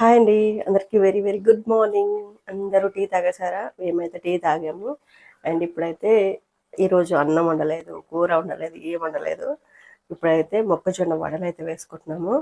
Hi అండి. అందరికీ very very good morning. అందరూ టీ తాగేసారా మేమైతే టీ తాగాము. అండ్ ఇప్పుడైతే ఈరోజు అన్నం వండలేదు కూర వండలేదు ఏం వండలేదు. ఇప్పుడైతే మొక్కజొన్న వడలు అయితే వేసుకుంటున్నాము.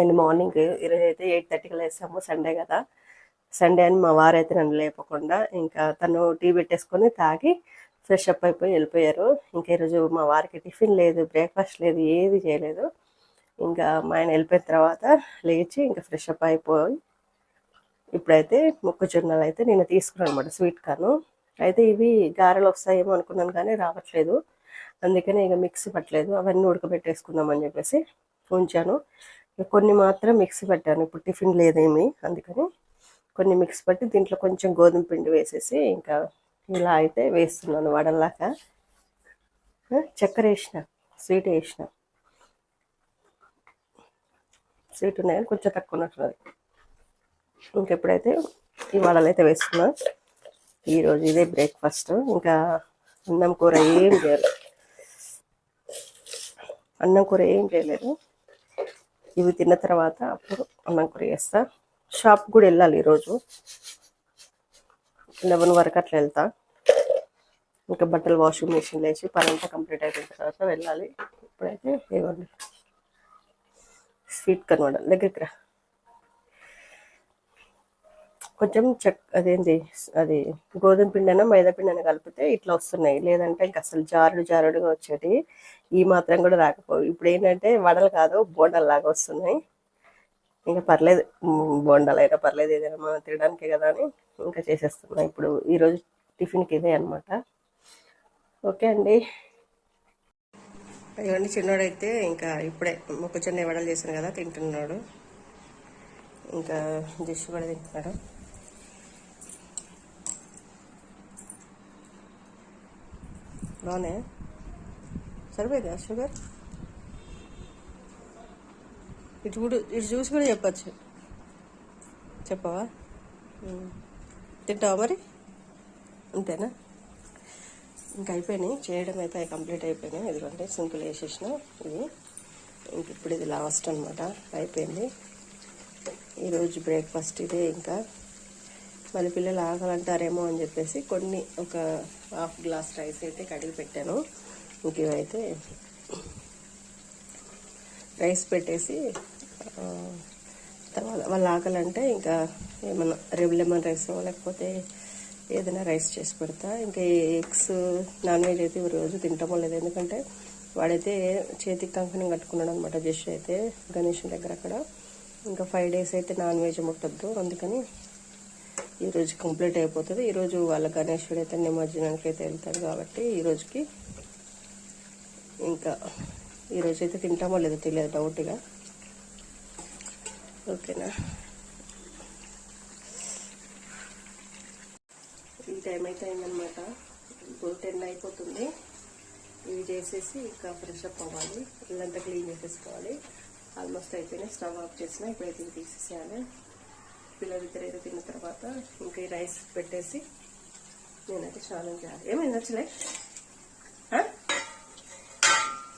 అండ్ మార్నింగ్ ఈరోజు అయితే ఎయిట్ థర్టీకి లేసాము సండే కదా. సండే అని మా వారైతే నన్ను లేపకుండా ఇంకా తను టీ పెట్టేసుకొని తాగి ఫ్రెష్ అప్ అయిపోయి వెళ్ళిపోయారు. ఇంకా ఈరోజు మా వారికి టిఫిన్ లేదు బ్రేక్ఫాస్ట్ లేదు ఏది చేయలేదు. ఇంకా మా ఆయన వెళ్ళిపోయిన తర్వాత లేచి ఇంకా ఫ్రెష్ అప్ అయిపోయి ఇప్పుడైతే మొక్కజొన్నలు అయితే నేను తీసుకున్నాను అనమాట స్వీట్ కార్ను అయితే ఇవి గారెలు వస్తాయేమో అనుకున్నాను కానీ రావట్లేదు. అందుకనే ఇక మిక్సీ పట్టలేదు. అవన్నీ ఉడకబెట్టేసుకుందామని చెప్పేసి ఉంచాను. ఇక కొన్ని మాత్రం మిక్సీ పెట్టాను. ఇప్పుడు టిఫిన్ లేదేమి. అందుకని కొన్ని మిక్స్ పట్టి దీంట్లో కొంచెం గోధుమ పిండి వేసేసి ఇంకా ఇలా అయితే వేస్తున్నాను వడల్లాగా. చక్కెర వేసిన స్వీట్ వేసిన. స్వీట్ ఉన్నాయని కొంచెం తక్కువ ఉన్నట్టున్నది. ఇంకెప్పుడైతే ఈ వడలు అయితే వేస్తున్నా ఈరోజు ఇదే బ్రేక్ఫాస్ట్ ఇంకా అన్నం కూర ఏం చేయలేదు. అన్నం కూర ఏం చేయలేదు. ఇవి తిన్న తర్వాత అప్పుడు అన్నం కూర చేస్తా. షాప్ కూడా వెళ్ళాలి ఈరోజు. లెవెన్ వరకు అట్లా వెళ్తా. ఇంకా బట్టలు వాషింగ్ మిషన్ లేచి పని అంతా కంప్లీట్ అయిపోయిన తర్వాత వెళ్ళాలి. ఇప్పుడైతే ఇవ్వండి స్వీట్ కనబడాలి దగ్గరికి రా. కొంచెం చెక్ అదేంటి అది గోధుమ పిండినా మైదా పిండిన కలిపితే ఇట్లా వస్తున్నాయి. లేదంటే ఇంకా అసలు జారుడు జారుడుగా వచ్చేటి ఈ మాత్రం కూడా రాకపోవు. ఇప్పుడు ఏంటంటే వడలు కాదు బోండాలు లాగా వస్తున్నాయి. ఇంకా పర్లేదు. బోండాలు అయినా పర్లేదు ఏదైనా మనం తినడానికే కదా అని ఇంకా చేసేస్తున్నాం. ఇప్పుడు ఈరోజు టిఫిన్కి ఇదే అనమాట ఓకే అండి. ఇవన్నీ చిన్నోడైతే ఇంకా ఇప్పుడే మొక్కజొన్న వడలు చేశాను కదా తింటున్నాడు. ఇంకా దిష్ కూడా తింటున్నాడు. బాగానే సరిపోయిందా షుగర్? ఇటు కూడా ఇటు చూసి కూడా చెప్పచ్చు. చెప్పవా? తింటావా మరి? అంతేనా? ఇంకా అయిపోయినాయి. చేయడం అయితే కంప్లీట్ అయిపోయినాయి. ఎందుకంటే సింపుల్ వేసేసిన ఇది ఇంక ఇప్పుడు ఇది లాస్ట్ అనమాట అయిపోయింది. ఈరోజు బ్రేక్ఫాస్ట్ ఇదే ఇంకా. మళ్ళీ పిల్లలు ఆగాలంటారేమో అని చెప్పేసి కొన్ని ఒక హాఫ్ గ్లాస్ రైస్ అయితే కడిగి పెట్టాను. ఇంక ఇవైతే రైస్ పెట్టేసి తర్వాత వాళ్ళు ఆకలంటే ఇంకా ఏమన్నా రేపు లెమన్ రైస్ లేకపోతే ఏదైనా రైస్ చేసి పెడతా. ఇంకా ఎగ్స్ నాన్ వెజ్ అయితే ఈ రోజు తింటామో లేదు ఎందుకంటే వాడైతే చేతికి కంకణం కట్టుకున్నాడు అనమాట జస్ట్ అయితే గణేషన్ దగ్గర అక్కడ. ఇంకా ఫైవ్ డేస్ అయితే నాన్ వెజ్ ముట్టద్దు. అందుకని ఈరోజు కంప్లీట్ అయిపోతుంది. ఈరోజు వాళ్ళ గణేశుడు అయితే నిమజ్జనానికి అయితే వెళ్తాడు కాబట్టి ఈరోజుకి ఇంకా ఈరోజు అయితే తింటామో లేదో తెలియదు డౌట్గా ఓకేనా ఈ టైం అయితే అయిందనమాట ఇప్పుడు టెన్ అయిపోతుంది. ఇవి చేసేసి ఇంకా ఫ్రెష్ అప్ అవ్వాలి. ఇల్లంతా క్లీన్ చేసేసుకోవాలి. ఆల్మోస్ట్ అయిపోయినాయి. స్టవ్ ఆఫ్ చేసిన ఇప్పుడైతే ఇవి తీసేసేయాలి. పిల్లలు ఇద్దరు అయితే తిన్న తర్వాత ఇంకా ఈ రైస్ పెట్టేసి నేనైతే స్నానం చేయాలి ఏమైంది నచ్చలే ఆ?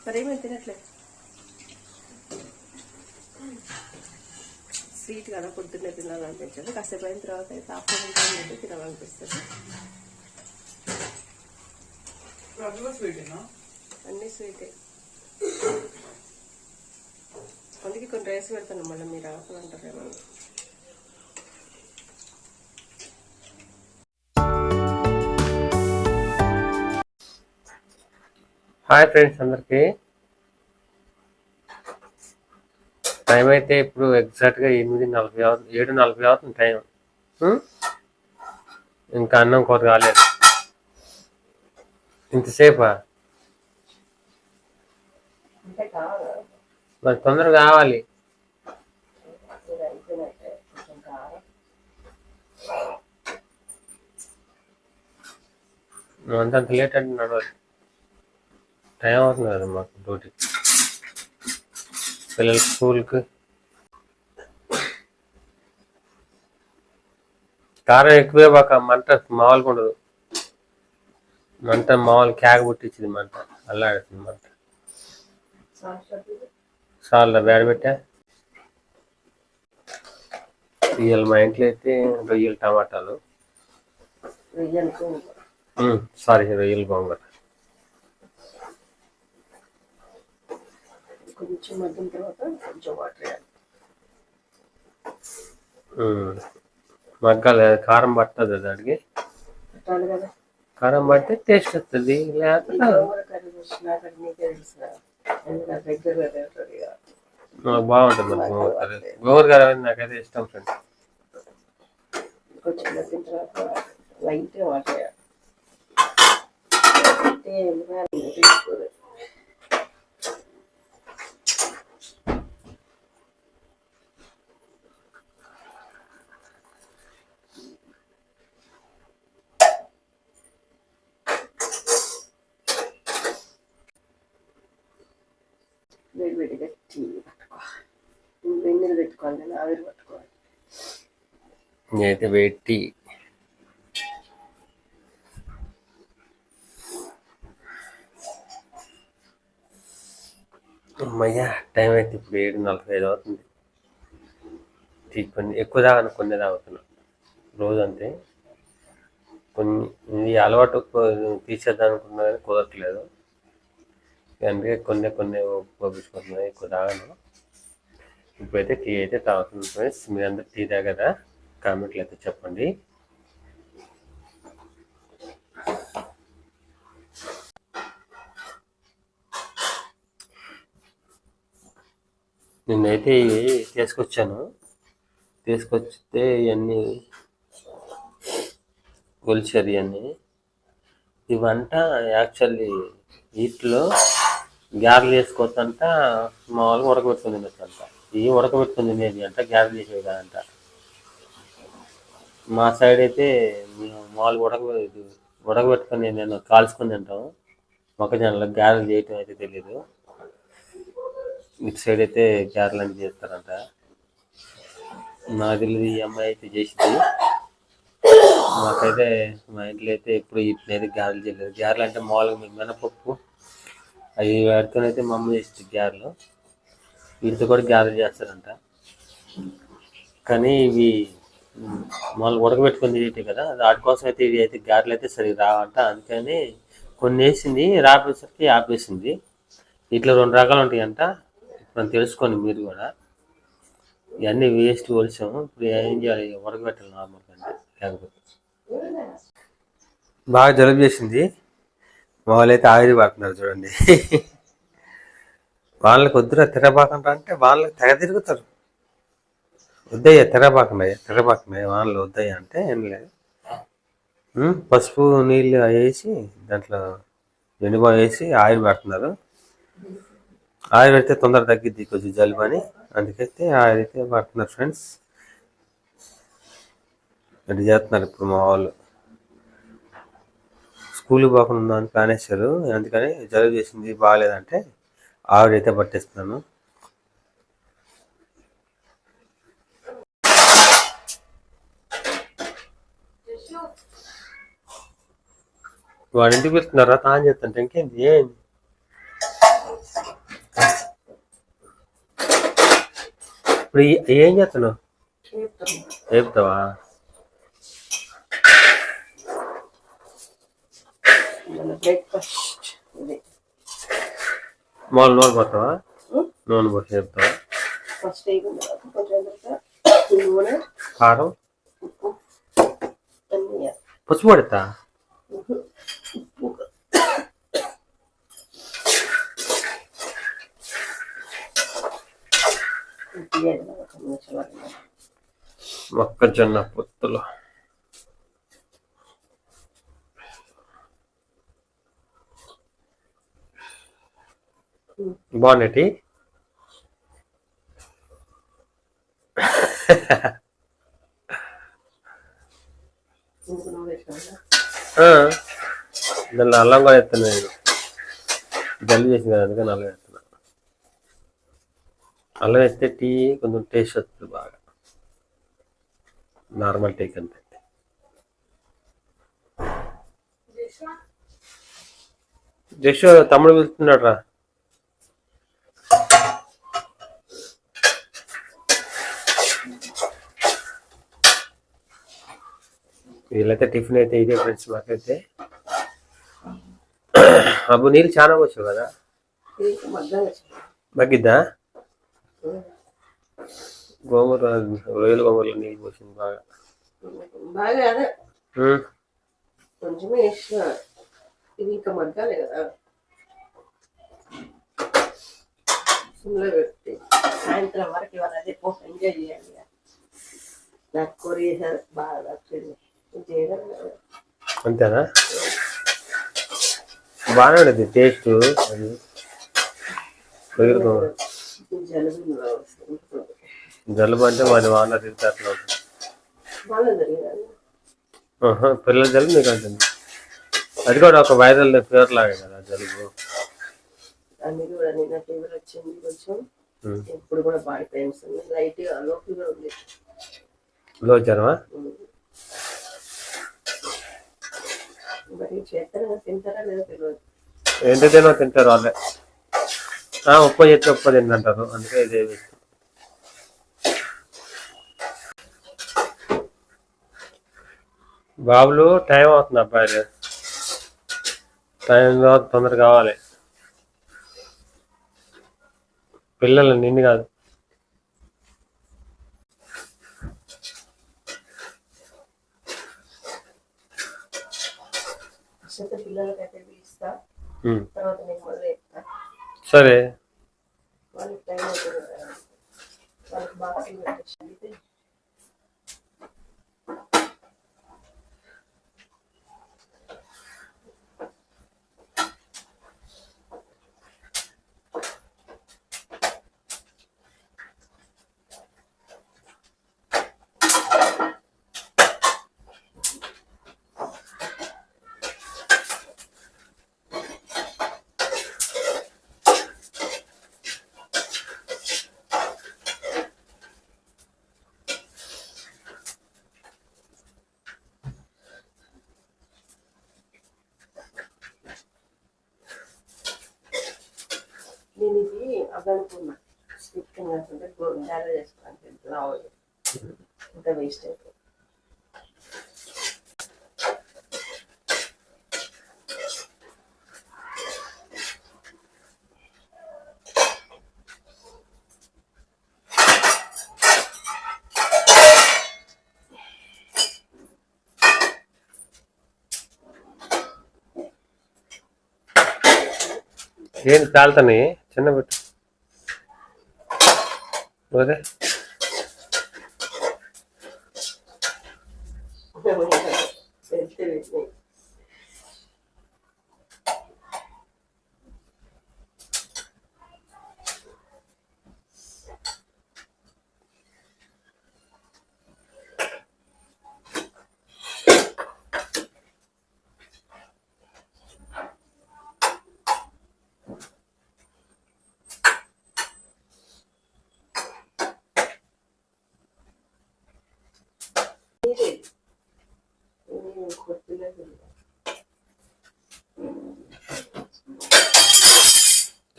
తినట్లేదు ఏమైంది తినట్లే స్వీట్ కదా పొద్దున్నే తినాలనిపించదు. కాసేపు అయిన తర్వాత అయితే ఆఫ్టర్నూన్ టైం అయితే తినాలనిపిస్తుంది. అన్ని స్వీటే. అందుకే కొన్ని రైస్ పెడతాను మళ్ళీ మీరు ఆకలి అంటారేమో. హాయ్ ఫ్రెండ్స్ అందరికి. టైం అయితే ఇప్పుడు ఎగ్జాక్ట్గా ఎనిమిది నలభై అవుతుంది ఏడు నలభై అవుతుంది టైం? ఇంకా అన్నం కూర కాలేదు. ఇంతసేపా? మరి తొందరగా కావాలి. ఇది అయిపోయినట్టే కొంచెం కారం నువ్వు అంత అంత లేట్ అంటే నడవాలి. టైం అవుతుంది కదా మాకు డ్యూటీ పిల్లల స్కూల్కి కారం ఎక్కువే బాక మంట మామూలుగా ఉండదు మంట మామూలు క్యాగ పుట్టించింది మంట అల్లాడుతుంది మంట చాలా బ్యాడ్ పెట్టా ఇవాళ మా ఇంట్లో అయితే రొయ్యలు టమాటాలు సారీ రొయ్యలు గోంగూర కొంచెం మగ్గిన తర్వాత కొంచెం వాటర్ వేయాలి. మగ్గాలి కారం పట్టదు దానికి? పెట్టాలి కదా. కారం పడితే టేస్ట్ వస్తుంది బాగుంటుంది కర్రీ. అంటే నాకైతే ఇష్టం ఫ్రెండ్ కొంచెం మగ్గిన తర్వాత లైట్గా వాటర్ వేయాలి. వేడిగా టీ. పట్టుకోవాలి వెన్నెలు పెట్టుకోవాలి కానీ ఆవిరి పట్టుకోవాలి నేనైతే వెయిట్ అమ్మయ్యా టైం అయితే ఇప్పుడు ఏడు నలభై ఐదు అవుతుంది. టీ కొన్ని ఎక్కువ తాగను కొన్ని తాగుతున్నా. రోజు అంతే కొన్ని ఇది అలవాటు తీసేద్దాం అనుకున్నా కానీ కుదరట్లేదు. అందుకే కొన్ని కొన్ని పంపించుకుంటున్నాయి ఎక్కువ తాగను. ఇప్పుడైతే టీ అయితే తాగుతుంది ఫ్రెండ్స్. మీరందరూ టీ తాగదా కామెంట్లు అయితే చెప్పండి. నిన్నైతే తీసుకొచ్చాను. తీసుకొచ్చితే ఇవన్నీ కొలిచారు ఇవన్నీ ఇవంట యాక్చువల్లీ వీటిలో గ్యారెలు చేసుకోవచ్చంట మామూలుగా ఉడకబెట్టుకుని తినొచ్చంట ఇవి ఉడకబెట్టుకుని తినేది అంట గ్యారెలు చేసేవి కాదంట. మా సైడ్ అయితే మేము మామూలుగా ఉడక ఉడకబెట్టుకుని ఉడకబెట్టుకొని నేను కాల్చుకొని తింటాం. మొక్కజొన్నలో గ్యారెలు చేయటం అయితే తెలియదు ఇటు సైడ్ అయితే గ్యారెలు అని చేస్తారంట. నాకు తెలియదు ఈ అమ్మాయి అయితే చేసింది. మాకైతే మా ఇంట్లో అయితే ఎప్పుడు ఇట్లయితే గారెలు చేయలేదు. గారెలు అంటే మామూలుగా మేము మినపప్పు అవి వాడుకొని అయితే మా అమ్మ చేస్తుంది వీటితో కూడా గారెలు చేస్తారంట. కానీ ఇవి మళ్ళీ ఉడకబెట్టుకుని ఉడకబెట్టుకొని కదా వాటి కోసం అయితే ఇవి అయితే గారెలు అయితే సరిగ్గా రావంట. అందుకని కొన్ని వేసింది రాపేసరికి ఆపేసింది. ఇట్లా రెండు రకాలు ఉంటాయంట. ఇప్పుడు తెలుసుకోండి మీరు కూడా. ఇవన్నీ వేస్ట్ కొలిసాము ఇప్పుడు ఏం చేయాలి? ఉడకబెట్టాలి నార్మల్గా అంటే. లేకపోతే. బాగా జలుబు చేసింది. వాళ్ళైతే ఆవిరి పడుతున్నారు చూడండి. వాళ్ళకి వద్దురా తిరబాకండి అంటే వాళ్ళకి తెగ తిరుగుతారు. వద్దయ్యా తిరబాకండి తిరబాకండి వాళ్ళు వద్దయ్యా అంటే ఏం లేదు. పసుపు నీళ్ళు వేసి దాంట్లో ఎండుబా వేసి ఆయిల్ పెడుతున్నారు ఆయిల్ పెడితే తొందర తగ్గిద్ది కొంచెం జలుబు అని అందుకైతే ఆయిల్ అయితే పడుతున్నారు ఫ్రెండ్స్. అది చేస్తున్నారు ఇప్పుడు మా వాళ్ళు. స్కూల్కి పోకుండా ఉందని ప్లాన్ వేశారు అందుకని జలుబు చేసింది బాగాలేదంటే ఆవిడైతే పట్టేస్తున్నాను. వాడి ఇంటికి పిలుస్తున్నారా తాను చేస్తుంటే ఇంకేంది? ఏంది? ఇప్పుడు ఏం చేస్తున్నావు? చెప్తావా బ్రేక్ఫాస్ట్ ఇది మామూలు నూనె పోతావా నూనె పోసి చెప్తావా? ఫస్ట్ కొంచెం తర్వాత నూనె కారం? ఉప్పు అన్నీ. పసుపు పడతా? ఉప్పు. మొక్కజొన్న పొత్తులు. బాగున్నటి దాన్ని అల్లం కూడా ఎత్తాను నేను. జల్లి చేసింది కదా అందుకని అల్లం ఎత్తున్నా అల్లం వేస్తే టీ కొంచెం టేస్ట్ వస్తుంది బాగా. నార్మల్ టీ కంటే. జస్ట్ తమ్ముడు వెళ్తున్నాడు రా వీళ్ళైతే టిఫిన్ అయితే ఇదే ఫ్రెండ్స్ మాకైతే. అబ్బు నీళ్ళు చాలా వచ్చావు కదా? మగ్గిద్దా? గోంగూర రొయ్యలు గోంగూరలో నీళ్ళు పోసింది బాగా. సాయంత్రం వరకు ఎంజాయ్ చేయాలి. నాకు కొరియా బాగా అంతేనా? బాగానే ఉండేది టేస్ట్. జలుబు అంటే మరి వాన తిరిగితే అట్లా ఉంటుంది బాగా పిల్లల జలుబు మీకు అంటుంది అది కూడా ఒక వైరల్ ఫీవర్ లాగే కదా జలుబు. అన్ని కూడా నిన్న ఫీవర్ వచ్చింది కొంచెం. ఉమ్. ఇప్పుడు కూడా బాడీ పెయిన్స్ ఉన్నాయి. లైట్గా లో ఫీవర్ ఉంది. లో జ్వరమా? మరి చేస్తారా తింటారా తెలియదు ఎంత తినో తింటారు వాళ్ళే. ఆ, ఉప్పు చేస్తే ఉప్పు తింటారు అందుకే ఇదే బాబులు టైం అవుతుంది అబ్బాయి టైం తొందర కావాలి. పిల్లలు నిన్ను కాదు. ఫస్ట్ పిల్లలకైతే పిలుస్తా ఉమ్. తర్వాత నేను మళ్ళీ చెప్తా. సరే. వాళ్ళకి టైం అవుతుంది కదా. వాళ్ళకి బాక్సింగ్ పెట్టేసి నేను ఇది అదనుకున్నా. స్టిక్ కాకుండా గ్యాదర్ చేసుకోవాలి లావు ఇంకా వేస్ట్ అయిపోయింది ఏం తాళ్తాయి చిన్న పెట్టు అదే వెళ్తే పెట్టినాయి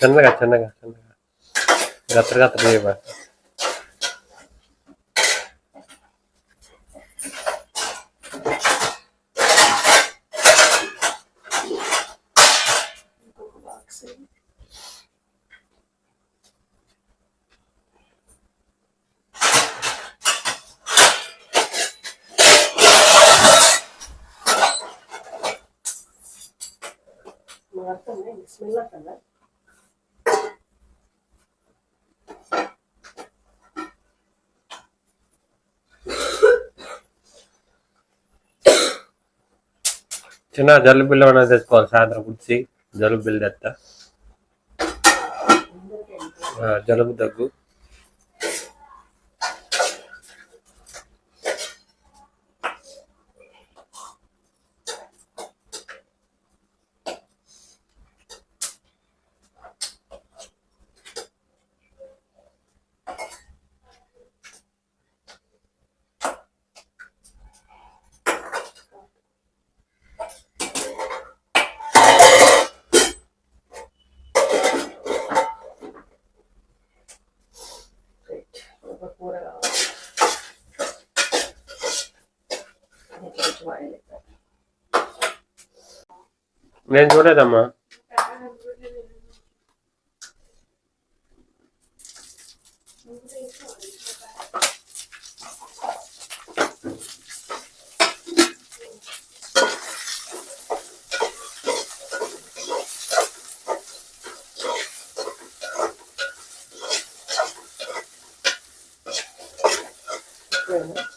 చిన్నగా చిన్నగా చిన్నగా గత్తర గత్తర చేయబా ఇంకొక బాక్స్ మారుతుంది స్మెల్ వస్తుందా చిన్న జల్లు బిల్లు అనేది తెచ్చుకోవాలి. సాయంత్రం కుర్చి జలుబు బిల్లు తెస్తా జలుబు దగ్గు. నేను చూడలేదమ్మా ఇప్పుడేనా?